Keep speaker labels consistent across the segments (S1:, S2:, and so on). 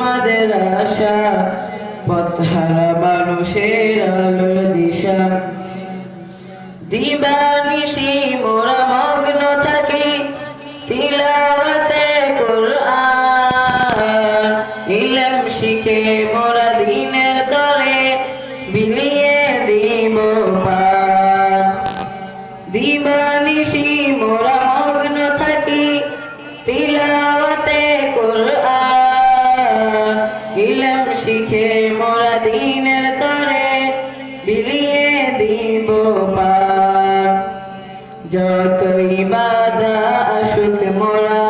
S1: মাদ্রাসা পথহারা মানুষের আলোর দিশা। দিবানিশি মোরা মগ্ন থাকি, তিলাওয়াতে কোরআন। ইলম শিখে মোরা দিনের তরে বিলিয়ে দিব পার দিবানিশি মোরা মগ্ন থাকি, তিলাওয়াতে বিলিয়ে দিব পার যতই বাধা আসুক মোরা,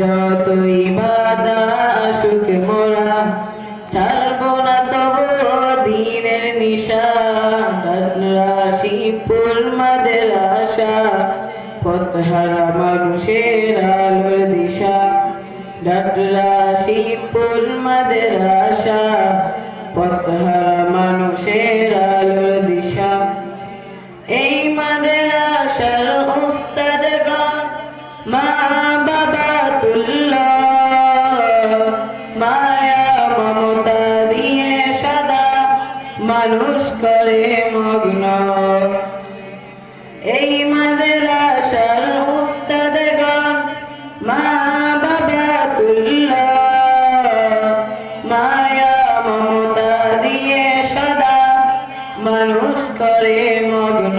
S1: যতই বাধা আসুক মোরা, ছাড়বো না তবু দিনের নিশান রাশিপুর মাদের আশা, পথহারা মানুষের আলোর দিশা। রাশিপুর মাদের আশা মানুষ করে মগ্ন। এই মাদের আশার উস্তাদ গান মা বাবা মায়া মমতা দিয়ে সদা মানুষ করে মগ্ন।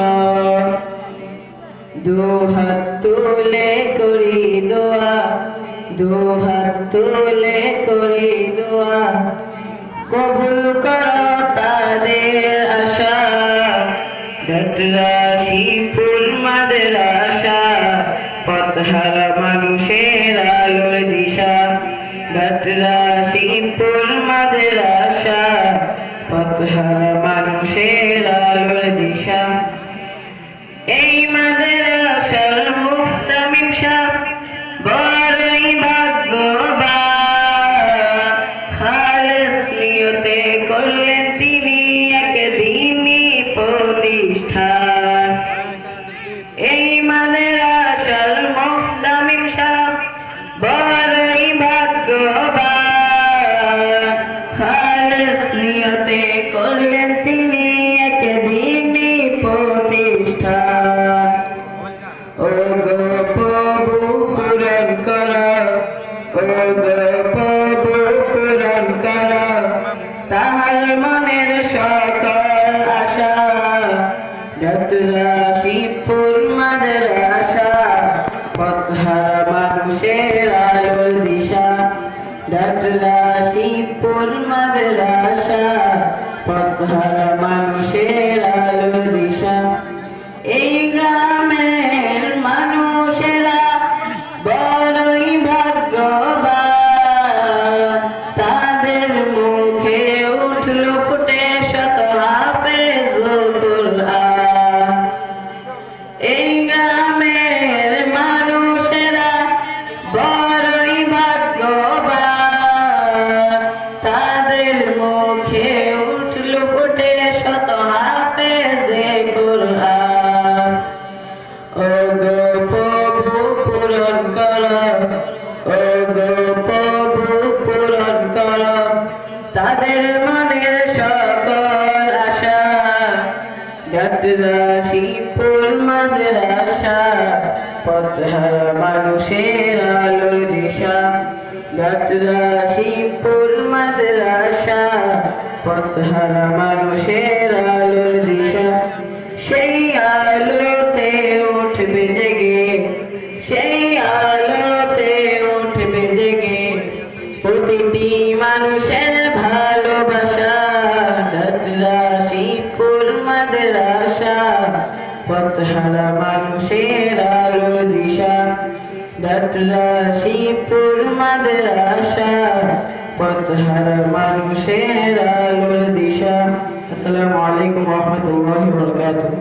S1: দুহাত তুলে করি দোয়া, দুহাত তুলে করি দোয়া। কবুল কর পথহারা মানুষের আলোর দিশা। রাশিপুর মাদের আশা পথহারা মানুষের আলোর দিশা। ও গো প্রভু পূরণ কর। ও মনের সকল আশা শিবপুর মাদের আশা পথহারা মানুষের আলোর দিশা। শিবপুর মাদের আশা পথহারা মানুষের পথহারা মানুষের আলোর দিশা। শিবপুর মাদ্রাসা পথহারা মানুষের আলোর দিশা। সেই আলোতে উঠবে জেগে পথহারা মানুষের আলোর দিশা শিবপুর মাদ্রাসা পথহারা মানুষের আলোর দিশা আসসালামু আলাইকুম রহমতুল্লাহ বরকাতুহ